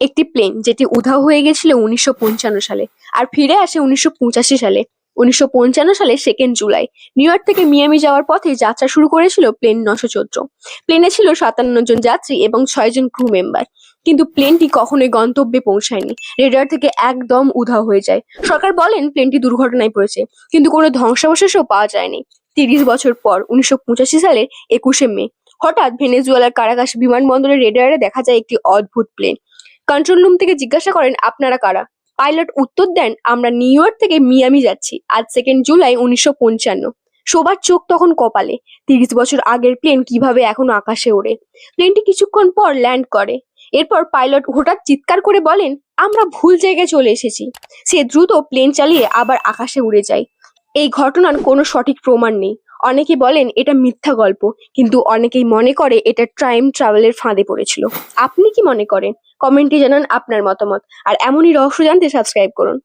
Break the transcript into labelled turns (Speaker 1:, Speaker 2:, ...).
Speaker 1: একটি প্লেন যেটি উধাও হয়ে গেছিল উনিশশো পঞ্চান্ন সালে আর ফিরে আসে উনিশশো পঁচাশি সালে। উনিশশো পঞ্চান্ন সালে সেকেন্ড জুলাই নিউ ইয়র্ক থেকে মিয়ামি যাওয়ার পথে যাত্রা শুরু করেছিল প্লেন নশো চোদ্দ। প্লেনে ছিল সাতান্ন জন যাত্রী এবং ছয় জন ক্রু মেম্বার কিন্তু প্লেনটি কখনোই গন্তব্যে পৌঁছায়নি। রেডার থেকে একদম উধাও হয়ে যায়। সরকার বলেন প্লেনটি দুর্ঘটনায় পড়েছে, কিন্তু কোনো ধ্বংসাবশেষও পাওয়া যায়নি। তিরিশ বছর পর উনিশশো পঁচাশি সালের একুশে মে, হঠাৎ ভেনেজুয়েলার কারাকাশ বিমানবন্দরের রেডারে দেখা যায় একটি অদ্ভুত প্লেন কন্ট্রোল রুম থেকে জিজ্ঞাসা করেন, আপনারা কারা? পাইলট উত্তর দেন, আমরা নিউ ইয়র্ক থেকে মিয়ামি যাচ্ছি। আজ সেকেন্ড জুলাই, উনিশশো পঞ্চান্ন। সবার চোখ তখন কপালে। তিরিশ বছর আগের প্লেন কীভাবে এখনও আকাশে ওড়ে? প্লেনটি কিছুক্ষণ পর ল্যান্ড করে। এরপর পাইলট হঠাৎ চিৎকার করে বলেন, আমরা ভুল জায়গায় চলে এসেছি। সে দ্রুত প্লেন চালিয়ে আবার আকাশে উড়ে যায়। এই ঘটনার কোনো সঠিক প্রমাণ নেই। অনেকে বলেন এটা মিথ্যা গল্প, কিন্তু অনেকেই মনে করে এটা টাইম ট্রাভেলের ফাঁদে পড়েছিল। আপনি কি মনে করেন? কমেন্টে জানান আপনার মতামত। আর এমনই রহস্য জানতে সাবস্ক্রাইব করুন।